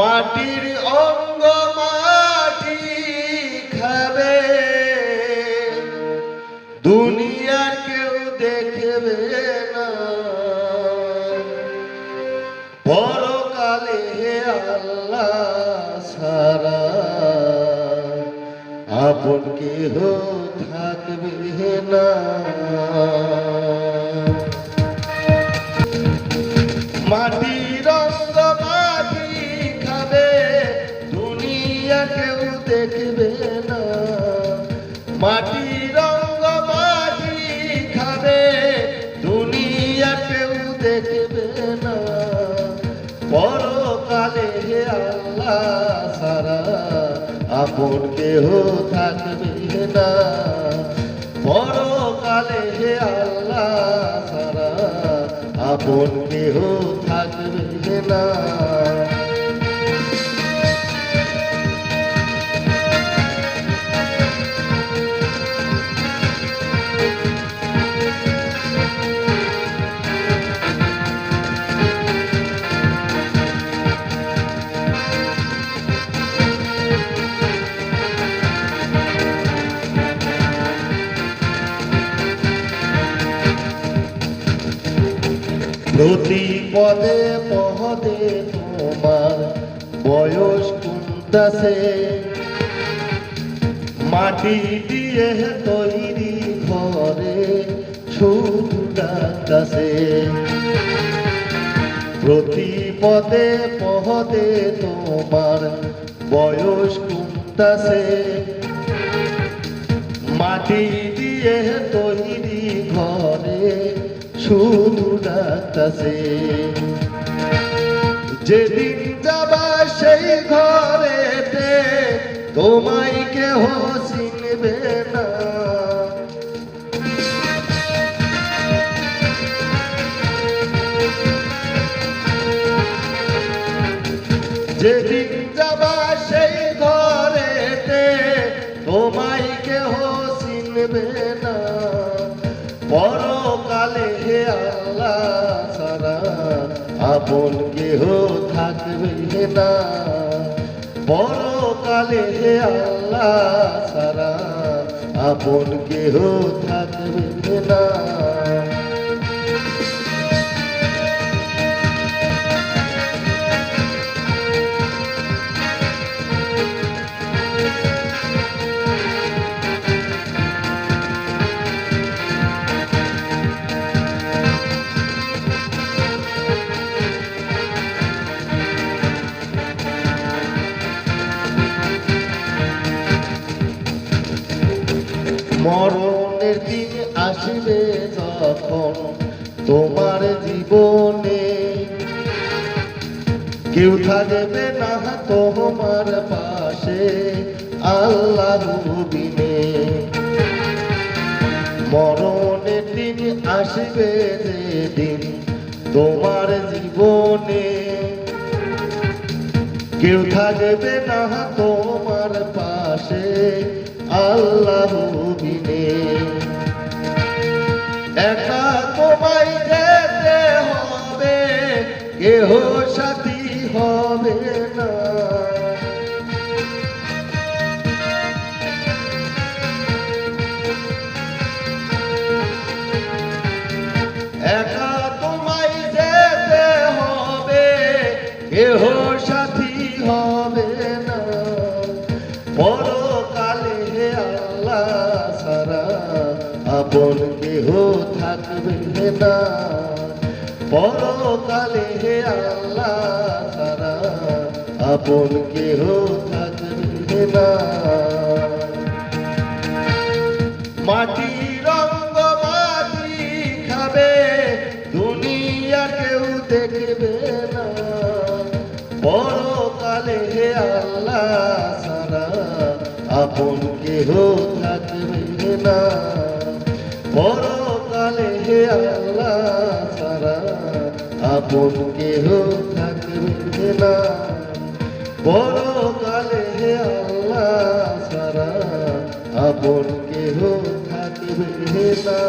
মাটির অঙ্গ মাটি খাবে। দুনিয়ার কেউ দেখবে না। পরকালে আল্লাহ সারা। আপন কেহ থাকবে না। মাটি আল্লাহ সারা আপন কেহ থাকবে না। পরকালে হে আল্লাহ সারা আপন কেহ থাকবে না। প্রতি পদে পদে তোমার বয়স কুন্তাসে। মাটি দিয়ে তৈরি ঘরে শুধু প্রতি পদে পদে তোমার বয়স কুন্তাসে। মাটি দিয়ে তৈরি ঘরে শুধু ডাকতাছে যেদিন যাবা সেই ঘরেতে, তোমায় কেহ চিনবে না। যেদিন যাবা সেই ঘরেতে, তোমায় কেহ চিনবে না। আপন কেহ থাকবে না পরকালে হে আল্লাহ সারা আপন কেহ থাকবে না। মরণের দিন আসবে যখন তোমার জীবনে। কেউ থাকবে না তোমার পাশে আল্লাহ বিনে মরণের দিন আসবে যেদিন তোমার জীবনে। কেউ থাকবে না তোমার পাশে আল্লাহ বিনে একা তোমায় যেতে হবে, কেহ সাথী হবে না। হবে, কেহ সাথী হবে না। আপন কেহ থাকবে না। পরকালে হে আল্লাহ সারা আপন কেহ থাকবে না। মাটি রঙ্গ মাটি খাবে, দুনিয়া কেউ দেখবে না। পরকালে হে আল্লাহ সারা আপন কেহ থাকবে না। পরকালে হে আল্লাহ সারা আপন কেহ থাকবে না। পরকালে হে আল্লাহ সারা আপন কেহ থাকবে না।